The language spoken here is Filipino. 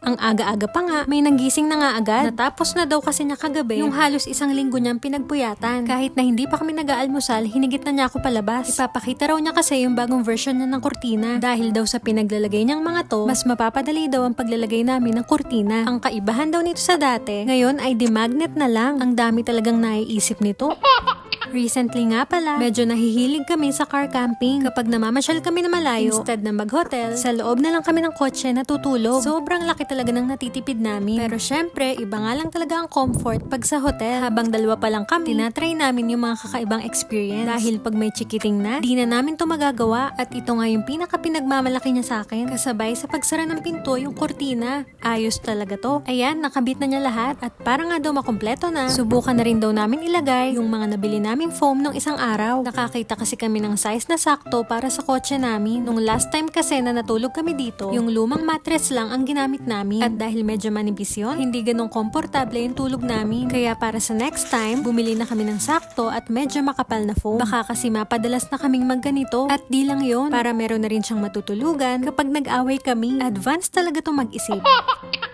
Ang aga-aga pa nga, may nanggising na nga agad. Natapos na daw kasi niya kagabi yung halos isang linggo niyang pinagpuyatan. Kahit na hindi pa kami nag-aalmusal, hinigit na niya ako palabas. Ipapakita raw niya kasi yung bagong version niya ng kurtina. Dahil daw sa pinaglalagay niyang mga to, mas mapapadali daw ang paglalagay namin ng kurtina. Ang kaibahan daw nito sa dati, ngayon ay demagnet na lang. Ang dami talagang naiisip nito. Recently nga pala, medyo nahihilig kami sa car camping. Kapag namamasyal kami na malayo, instead na mag-hotel, sa loob na lang kami ng kotse natutulog. Sobrang laki talaga ng natitipid namin. Pero syempre, iba nga lang talaga ang comfort pag sa hotel. Habang dalawa pa lang kami, tinatry namin yung mga kakaibang experience. Dahil pag may chikiting na, di na namin to magagawa. At ito nga yung pinaka pinagmamalaki niya sa akin. Kasabay sa pagsara ng pinto, yung kortina. Ayos talaga to. Ayan, nakabit na niya lahat. At para nga daw makompleto na, subukan na rin daw namin ilagay yung mga nabili naming foam nung isang araw. Nakakita kasi kami ng size na sakto para sa kotse namin. Nung last time kasi na natulog kami dito, yung lumang mattress lang ang ginamit namin. At dahil medyo manipis yun, hindi ganong komportable yung tulog namin. Kaya para sa next time, bumili na kami ng sakto at medyo makapal na foam. Baka kasi mapadalas na kaming magganito. At di lang yon para meron na rin siyang matutulugan kapag nag-away kami. Advance talaga to mag-isip.